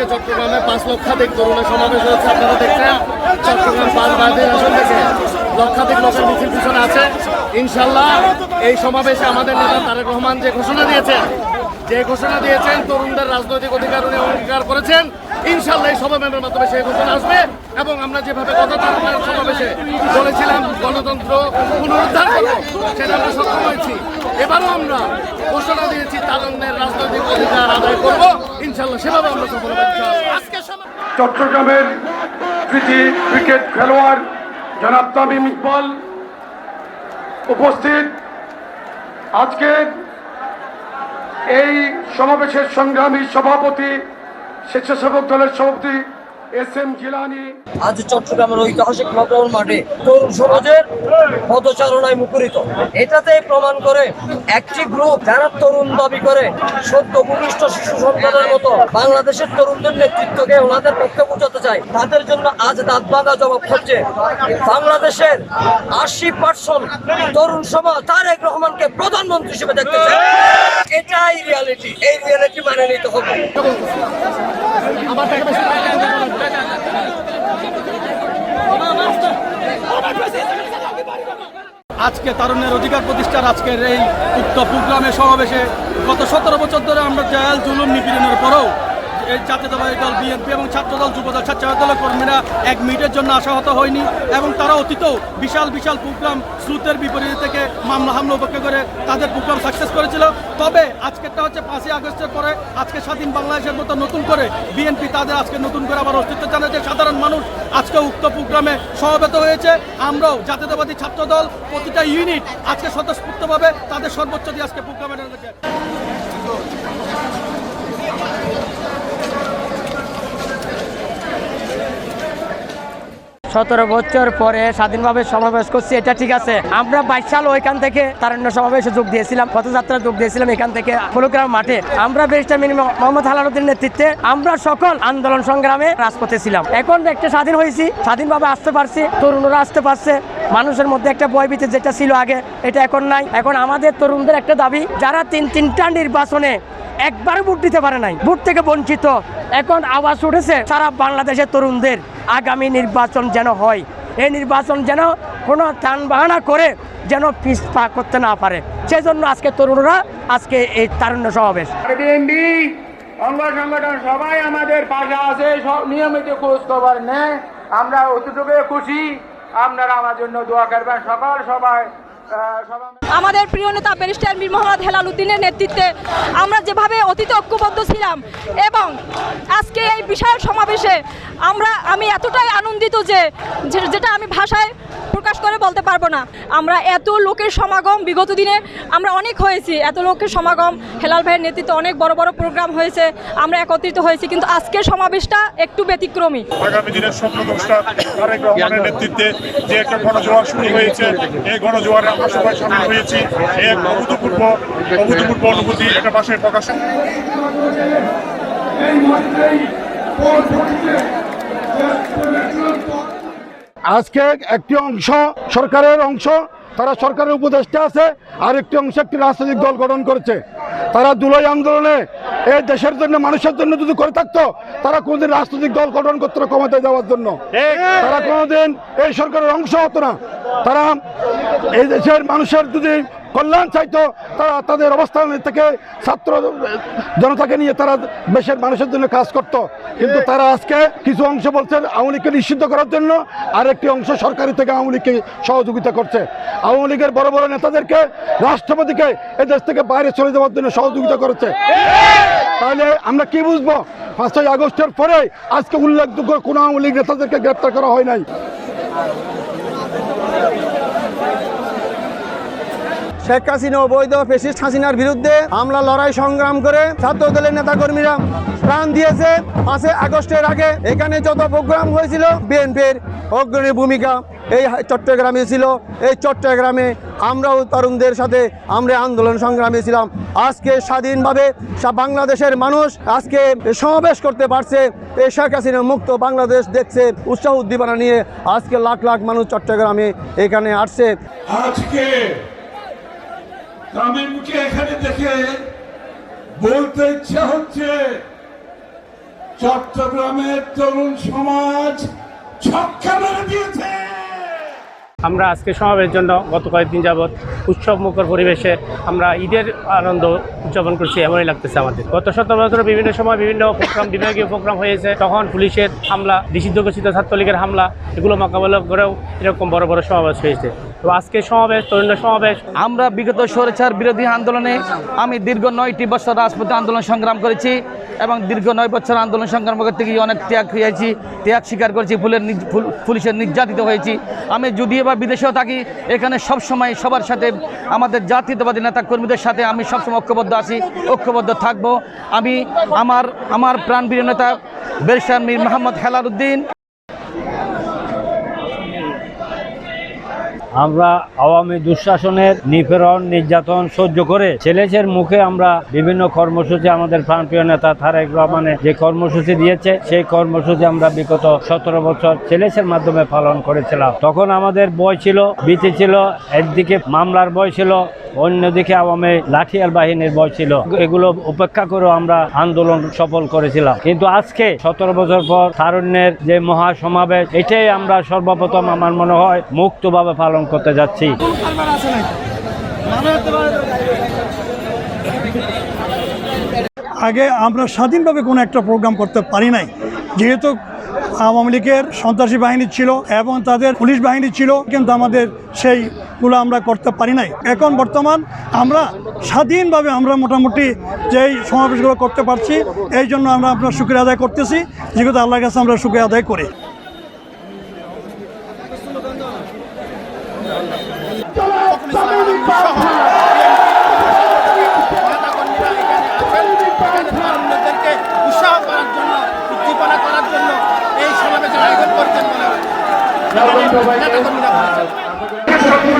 আজকে চট্টগ্রামে পাঁচ লক্ষাধিক তরুণের সমাবেশ হয়েছে। আপনারা দেখছেন, চট্টগ্রাম পাঁচ বাদে আসন থেকে লক্ষাধিক লোকের মিছিল পিছনে আছে। ইনশাল্লাহ এই সমাবেশে আমাদের নেতা তারেক রহমান যে ঘোষণা দিয়েছেন, যে ঘোষণা দিয়েছেন, তরুণদের রাজনৈতিক অধিকার উনি অঙ্গীকার করেছেন, ইনশাল্লাহ এই সমাবেশের মাধ্যমে সেই ঘোষণা আসবে এবং আমরা যেভাবে গত সমাবেশে বলেছিলাম, গণতন্ত্র পুনরুদ্ধার করব সেটা আমরা সক্ষম হয়েছি। এবারও আমরা ঘোষণা দিয়েছি তারুণের রাজনৈতিক অধিকার আদায় করব সেভাবে আমরা সফল চট্টগ্রামের কৃতি ক্রিকেট খেলোয়াড় জনাব তামিম ইকবাল উপস্থিত। আজকে এই সমাবেশের সংগ্রামী সভাপতি স্বেচ্ছাসেবক দলের সভাপতি এস এম জিলানি। আজ চট্টগ্রামের ঐতিহাসিক নগর মাঠে তরুণ সমাজের পদচারণায় মুখরিত। এটাতে প্রমাণ করে একটি গ্রুপ যারা তরুণ দাবি করে সদ্য ভূমিষ্ঠ শিশু সন্তানের মতো বাংলাদেশের তরুণদের নেতৃত্বকে ওনাদের পক্ষে বোঝাতে চায় তাদের জন্য আজ দাঁত ভাঙা জবাব হচ্ছে। বাংলাদেশের আশি পার্সেন্ট তরুণ সমাজ তারেক রহমানকে প্রধানমন্ত্রী হিসেবে দেখতে চায়। এটাই রিয়ালিটি এই রিয়ালিটি মানে নিতে হবে আমার থেকে বেশি আজকে তারুণ্যের অধিকার প্রতিষ্ঠার আজকের এই উক্ত প্রোগ্রামে সমাবেশে গত সতেরো বছর ধরে আমরা জয়াল জুলুম নিপীড়নের পরেও এই জাতীয়তাবাদী দল, বিএনপি এবং ছাত্রদল, যুবদল স্বেচ্ছাসেবক কর্মীরা এক মিনিটের জন্য আশাহত হয়নি এবং তারা অতীতেও বিশাল বিশাল প্রোগ্রাম স্রোতের বিপরীত থেকে মামলা হামলা উপেক্ষা করে তাদের প্রোগ্রাম সাকসেস করেছিল। তবে আজকেরটা হচ্ছে পাঁচই আগস্টের পরে, আজকে স্বাধীন বাংলাদেশের মতো নতুন করে বিএনপি তাদের আজকে নতুন করে আবার অস্তিত্ব জানাচ্ছে সাধারণ মানুষ আজকে উক্ত প্রোগ্রামে সমবেত হয়েছে। আমরাও জাতীয়তাবাদী ছাত্রদল, প্রতিটা ইউনিট আজকে স্বতঃস্ফূর্তভাবে তাদের সর্বোচ্চ দিয়ে আজকে প্রোগ্রামে সতেরো বছর পরে স্বাধীনভাবে সমাবেশ করছি, এটা ঠিক আছে। আমরা বাইশ সাল ওইখান থেকে তারণ্য সমাবেশে যোগ দিয়েছিলাম, পথযাত্রা যোগ দিয়েছিলাম এখান থেকে ফুলগ্রাম মাঠে। আমরা ব্যারিস্টার মিনিমাম মোহাম্মদ হালানুদ্দিন নেতৃত্বে আমরা সকল আন্দোলন সংগ্রামে রাজপথে ছিলাম। এখন একটা স্বাধীন হয়েছি, স্বাধীনভাবে আসতে পারছি, তরুণরা আসতে পারছে। মানুষের মধ্যে একটা ভয়ভীতি যেটা ছিল আগে, এটা এখন নাই। এখন আমাদের তরুণদের একটা দাবি, যারা তিন তিনটা নির্বাচনে একবার ভোট দিতে পারে নাই, ভোট থেকে বঞ্চিত। এখন আওয়াজ উঠেছে, সারা বাংলাদেশের তরুণদের। আগামী নির্বাচন যেন হয়। এই নির্বাচন যেন কোনো টান বাহানা করে যেন পিস পা করতে না পারে। সেজন্য আজকে তরুণরা আজকে এই তারুণ্য সমাবেশ। বিএনপি অঙ্গ সংগঠন সবাই আমাদের পাশে আছে সব নিয়মিত খোঁজ খবর নেয়। আমরা অতটুকু খুশি। আপনারা আমার জন্য দোয়া করবেন সকাল সবাই সবাই। আমাদের প্রিয় নেতা ব্যারিস্টার মীর মোহাম্মদ হেলাল উদ্দিনের নেতৃত্বে আমরা যেভাবে অতীতে ঐক্যবদ্ধ ছিলাম এবং আজকে এই বিশাল সমাবেশে আমরা, আমি এতটাই আনন্দিত যে যেটা আমি ভাষায় প্রকাশ করে বলতে পারব না। আমরা এত লোকের সমাগম বিগত দিনে আমরা অনেক হয়েছি। এত লোকের সমাগম, হেলাল ভাইয়ের নেতৃত্বে অনেক বড় বড় প্রোগ্রাম হয়েছে। আমরা একত্রিত হয়েছি, কিন্তু আজকের সমাবেশটা একটু ব্যতিক্রমী। আগামী দিনের স্বপ্নদ্রষ্টা তারেক নেতৃত্বে যে একটা গণজোয়ার শুরু হয়েছে, এই গণজোয়ারে আমরা সবাই সামিল হয়েছি। এক অভূতপূর্ব অভূতপূর্ব অনুভূতি একটা ভাষায় প্রকাশ আজকে একটি অংশ সরকারের অংশ তারা সরকারের উপদেষ্টা আছে আর একটি অংশ একটি রাজনৈতিক দল গঠন করেছে। তারা দুলাই আন্দোলনে এই দেশের জন্য মানুষের জন্য যদি করে থাকতো তারা কোনোদিন রাজনৈতিক দল গঠন করতো না ক্ষমতায় যাওয়ার জন্য। তারা কোনোদিন এই সরকারের অংশ হতো না। তারা এই দেশের মানুষের যদি কল্যাণ চাইতো তারা তাদের অবস্থান থেকে ছাত্র জনতাকে নিয়ে তারা দেশের মানুষের জন্য কাজ করত। কিন্তু তারা আজকে কিছু অংশ বলছেন আওয়ামী লীগকে নিষিদ্ধ করার জন্য আর একটি অংশ সরকারি থেকে আওয়ামী লীগকে সহযোগিতা করছে। আওয়ামী লীগের বড় বড় নেতাদেরকে রাষ্ট্রপতিকে এই দেশ থেকে বাইরে চলে যাওয়ার জন্য সহযোগিতা করেছে। তাহলে আমরা কি বুঝব? পাঁচই আগস্টের পরে আজকে উল্লেখযোগ্য কোনো আওয়ামী লীগ নেতাদেরকে গ্রেপ্তার করা হয় নাই। শেখ হাসিনা অবৈধ ফেসিস্ট হাসিনার বিরুদ্ধে আমরা লড়াই, সংগ্রাম করে ছাত্র দলের নেতাকর্মীরা প্রাণ দিয়েছে। পাঁচই আগস্টের আগে এখানে যত প্রোগ্রাম হয়েছিল, বিএনপির অগ্রণী ভূমিকা এই চট্টগ্রামে ছিল। এই চট্টগ্রামে আমরাও তরুণদের সাথে আমরা আন্দোলন সংগ্রামে ছিলাম। আজকে স্বাধীনভাবে বাংলাদেশের মানুষ আজকে সমাবেশ করতে পারছে। এই শেখ হাসিনা মুক্ত বাংলাদেশ দেখছে, উৎসাহ উদ্দীপনা নিয়ে আজকে লাখ লাখ মানুষ চট্টগ্রামে এখানে আসছে। আজকে তামিমকে এখানে দেখে বলতে ইচ্ছা হচ্ছে, চট্টগ্রামের তরুণ সমাজ ছক্কা মেরে দিয়েছে। আমরা আজকে সমাবেশের জন্য গত কয়েকদিন যাবৎ উৎসব মুখর পরিবেশে আমরা ঈদের আনন্দ উদযাপন করছি, এমনই লাগতেছে আমাদের। গত সতেরো বছর বিভিন্ন সময় বিভিন্ন প্রোগ্রাম বিভাগীয় প্রোগ্রাম হয়েছে। তখন পুলিশের হামলা, নিষিদ্ধ ঘোষিত ছাত্রলীগের হামলা, এগুলো মোকাবেলা করেও এরকম বড় বড় সমাবেশ হয়েছে। আজকে সমাবেশ তরুণ সমাবেশ। আমরা বিগত স্বৈরাচার বিরোধী আন্দোলনে আমি দীর্ঘ নয়টি বছর রাজপথে আন্দোলন সংগ্রাম করেছি এবং দীর্ঘ নয় বছর আন্দোলন সংগ্রাম করতে গিয়ে অনেক ত্যাগ হয়েছি, ত্যাগ স্বীকার করেছি, ফুলের পুলিশের নির্যাতিত হয়েছি। আমি যদিও বা বিদেশেও থাকি, এখানে সবসময় সবার সাথে আমাদের জাতীয়তাবাদী নেতা কর্মীদের সাথে আমি সবসময় ঐক্যবদ্ধ আছি, ঐক্যবদ্ধ থাকব। আমি আমার আমার প্রাণপ্রিয় নেতা বেরসার মীর মোহাম্মদ হেলাল উদ্দিন। আমরা আওয়ামী দুঃশাসনের নিপীড়ন, নির্যাতন সহ্য করে ছেলেছের মুখে আমরা বিভিন্ন কর্মসূচি আমাদের প্রাণপ্রিয় নেতা তারেক রহমানের যে কর্মসূচি দিয়েছে, সেই কর্মসূচি আমরা বিগত সতেরো বছর ছেলেছের মাধ্যমে পালন করেছিলাম। তখন আমাদের বয় ছিল ভীতি ছিল, একদিকে মামলার বয় ছিল, অন্যদিকে আওয়ামী লাঠিয়াল বাহিনীর বয় ছিল। এগুলো উপেক্ষা করেও আমরা আন্দোলন সফল করেছিলাম। কিন্তু আজকে সতেরো বছর পর তারুণ্যের যে মহা সমাবেশ এটাই আমরা সর্বপ্রথম আমার মনে হয় মুক্তভাবে পালন করতে যাচ্ছি। আগে আমরা স্বাধীনভাবে কোনো একটা প্রোগ্রাম করতে পারি নাই। যেহেতু আওয়ামী লীগের সন্ত্রাসী বাহিনী ছিল এবং তাদের পুলিশ বাহিনী ছিল, কিন্তু আমাদের সেইগুলো আমরা করতে পারি নাই। এখন বর্তমান আমরা স্বাধীনভাবে আমরা মোটামুটি যেই সমাবেশগুলো করতে পারছি, এই জন্য আমরা আপনার শুক্রিয়া আদায় করতেছি। যেহেতু আল্লাহর কাছে আমরা শুক্রিয়া আদায় করি উৎসাহ করার জন্য উদ্দীপনা করার জন্য এই সমাবেশের আয়োজন করছেন বলে নেতাকর্মীরা বলেছেন। মাটি